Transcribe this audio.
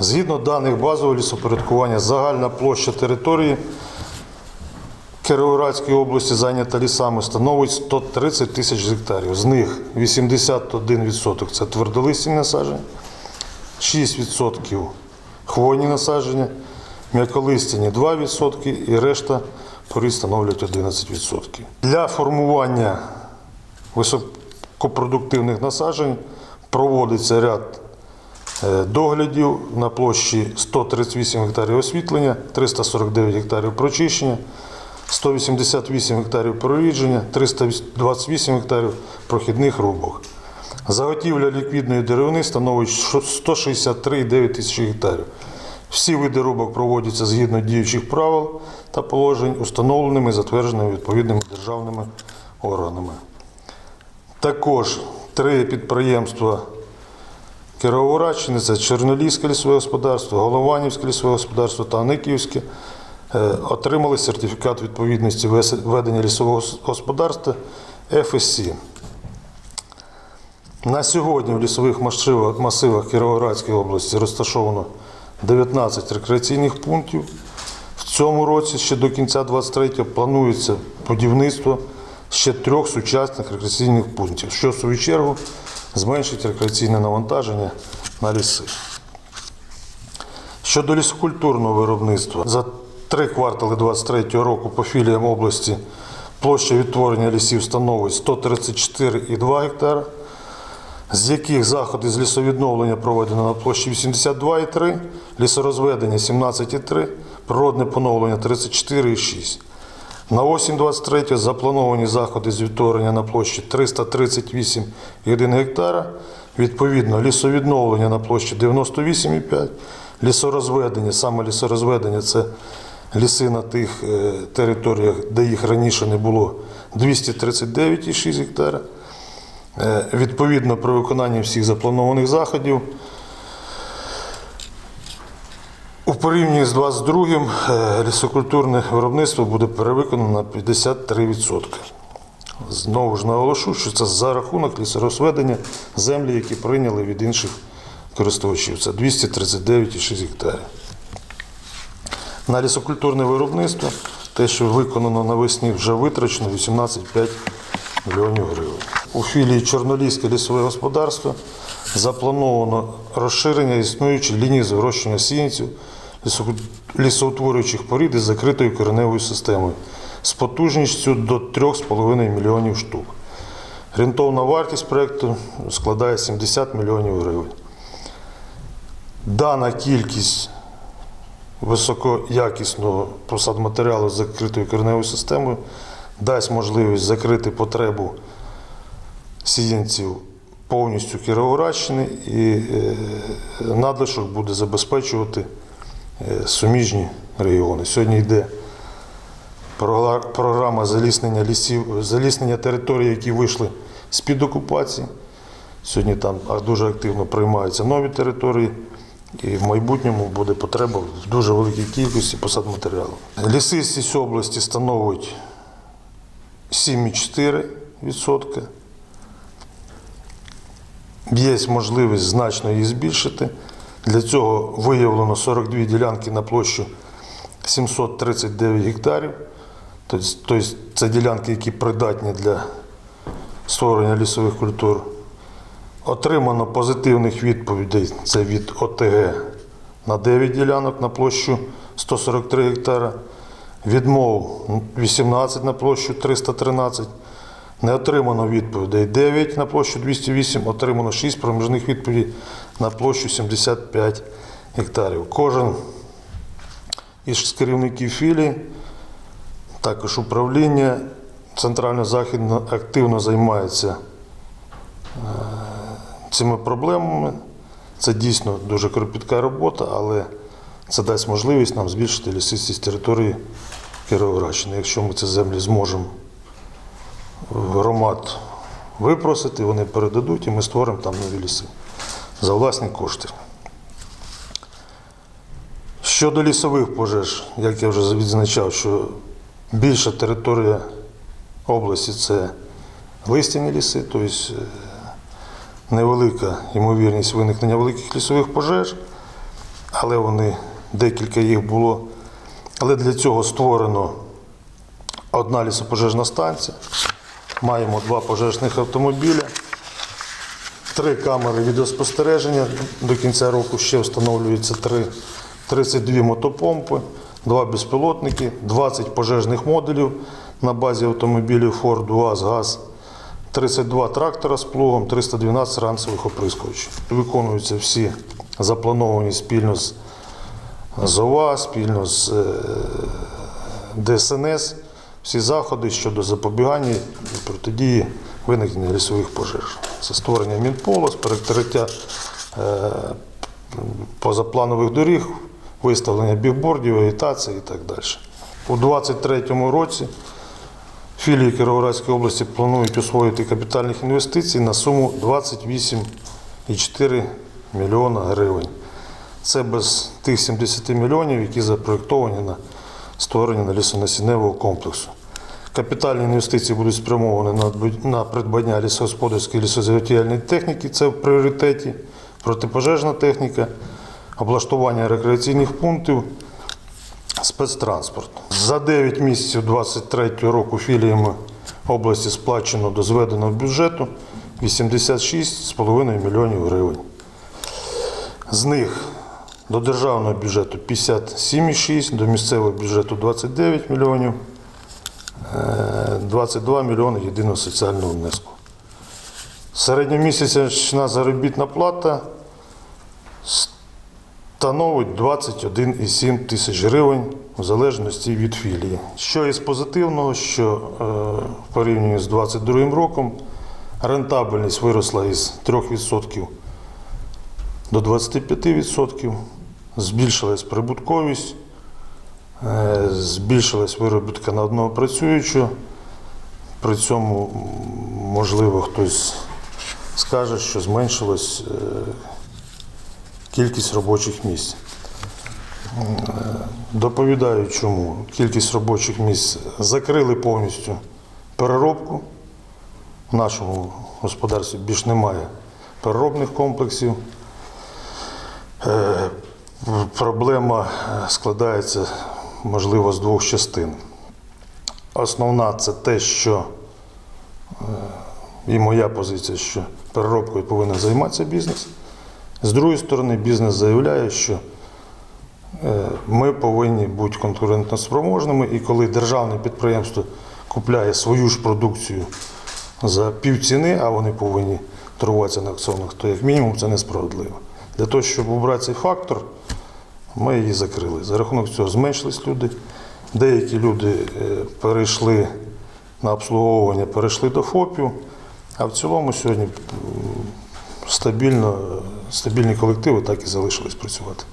Згідно даних базового лісопорядкування, загальна площа території Кіровоградської області зайнята лісами становить 130 тисяч гектарів. З них 81% це твердолисні насадження, 6% хвойні насадження, м'яколистяні 2% і решта порід становлять 11%. Для формування високопродуктивних насаджень проводиться ряд доглядів на площі 138 гектарів освітлення, 349 гектарів прочищення, 188 гектарів прорідження, 328 гектарів прохідних рубок. Заготівля ліквідної деревини становить 163,9 тисячі гектарів. Всі види рубок проводяться згідно діючих правил та положень, установленими і затвердженими відповідними державними органами. Також три підприємства Кіровоградщини Чорноліське лісове господарство, Голованівське лісове господарство та Аниківське е, отримали сертифікат відповідності ведення лісового господарства FSC. На сьогодні в лісових масивах Кіровоградської області розташовано 19 рекреаційних пунктів. В цьому році ще до кінця 23-го планується будівництво ще трьох сучасних рекреаційних пунктів, що в свою чергу зменшить рекреаційне навантаження на ліси. Щодо лісокультурного виробництва, за три квартали 2023 року по філіям області площа відтворення лісів становить 134,2 гектара, з яких заходи з лісовідновлення проведено на площі 82,3, лісорозведення 17,3, природне поновлення 34,6. На осінь 23 заплановані заходи з відтворення на площі 338,1 гектара, відповідно лісовідновлення на площі 98,5, лісорозведення, саме лісорозведення це ліси на тих е, територіях, де їх раніше не було 239,6 гектара. Е, Відповідно, при виконанні всіх запланованих заходів у порівнянні з 22-м е, лісокультурне виробництво буде перевиконано на 53%. Знову ж наголошу, що це за рахунок лісорозведення землі, які прийняли від інших користувачів. Це 239,6 гектарів. На лісокультурне виробництво те, що виконано навесні, вже витрачено 18,5 мільйонів гривень. У філії Чорноліське лісове господарство заплановано розширення існуючої лінії зрощення лісоку- лісоутворюючих порід із закритою кореневою системою з потужністю до 3,5 мільйонів штук. Орієнтовна вартість проєкту складає 70 мільйонів гривень. Дана кількість високоякісного посадматеріалу з закритою кореневою системою дасть можливість закрити потребу сіянців повністю Кіровоградщини і е, надлишок буде забезпечувати суміжні регіони. Сьогодні йде програма заліснення лісів, заліснення територій, які вийшли з-під окупації. Сьогодні там дуже активно приймаються нові території, і в майбутньому буде потреба в дуже великій кількості посадматеріалу. Лісистість області становить 7,4%. Є можливість значно її збільшити. Для цього виявлено 42 ділянки на площу 739 гектарів. Тобто тобто це ділянки, які придатні для створення лісових культур. Отримано позитивних відповідей це від ОТГ на 9 ділянок на площу 143 гектара, відмов 18 на площу 313, не отримано відповідей 9 на площу 208, отримано 6 проміжних відповідей на площу 75 гектарів. Кожен із керівників філії, також управління центрально-західно активно займається цими проблемами. Це дійсно дуже кропітка робота, але це дасть можливість нам збільшити лісистість території Кіровоградщини. Якщо ми ці землі зможемо громад випросити, вони передадуть і ми створимо там нові ліси за власні кошти. Щодо лісових пожеж, як я вже відзначав, що більша територія області це листяні ліси, тобто е, невелика ймовірність виникнення великих лісових пожеж. але вони декілька їх було. Але для цього створено одна лісопожежна станція. Маємо два пожежних автомобіля, три камери відеоспостереження. До кінця року ще встановлюється три, 32 мотопомпи, два безпілотники, 20 пожежних модулів на базі автомобілів Ford УАЗ ГАЗ, 32 трактора з плугом, 312 ранцевих оприскувачів. Виконуються всі заплановані спільно з ЗОВА, спільно з е, ДСНС всі заходи щодо запобігання і протидії виникнення лісових пожеж. Це створення мінполос, перекриття е, позапланових доріг, виставлення бігбордів, агітації і так далі. У 2023 році філії Кіровоградської області планують освоїти капітальних інвестицій на суму 28,4 мільйона гривень. Це без тих 70 мільйонів, які запроєктовані на створення лісонасінневого комплексу. Капітальні інвестиції будуть спрямовані на придбання лісогосподарської лісозаготівельної техніки, це в пріоритеті, протипожежна техніка, облаштування рекреаційних пунктів, спецтранспорт. За 9 місяців 2023 року філіями області сплачено до зведеного бюджету 86,5 мільйонів гривень. З них до державного бюджету 57,6, до місцевого бюджету 29 мільйонів, е, 22 мільйони єдиного соціального внеску. Середньомісячна заробітна плата становить 21,7 тисяч гривень в залежності від філії. Що із позитивного, що е, в порівнянні з 2022 роком рентабельність виросла із 3% до 25%, збільшилась прибутковість, е, збільшилась виробітка на одного працюючого. При цьому, можливо, хтось скаже, що зменшилась е, кількість робочих місць. Е, Доповідаю, чому. Кількість робочих місць закрили повністю переробку. В нашому господарстві більш немає переробних комплексів. Проблема е, складається, можливо, з двох частин. Основна це те, що е, і моя позиція, що переробкою повинен займатися бізнес. З другої сторони, бізнес заявляє, що е, ми повинні бути конкурентоспроможними, і коли державне підприємство купляє свою ж продукцію за півціни, а вони повинні торгуватися на аукціонах, то як мінімум це несправедливо. Для того, щоб убрати цей фактор, ми її закрили. За рахунок цього зменшились люди. Деякі люди е, перейшли на обслуговування, перейшли до ФОПів, а в цілому сьогодні стабільно, стабільні колективи так і залишились працювати.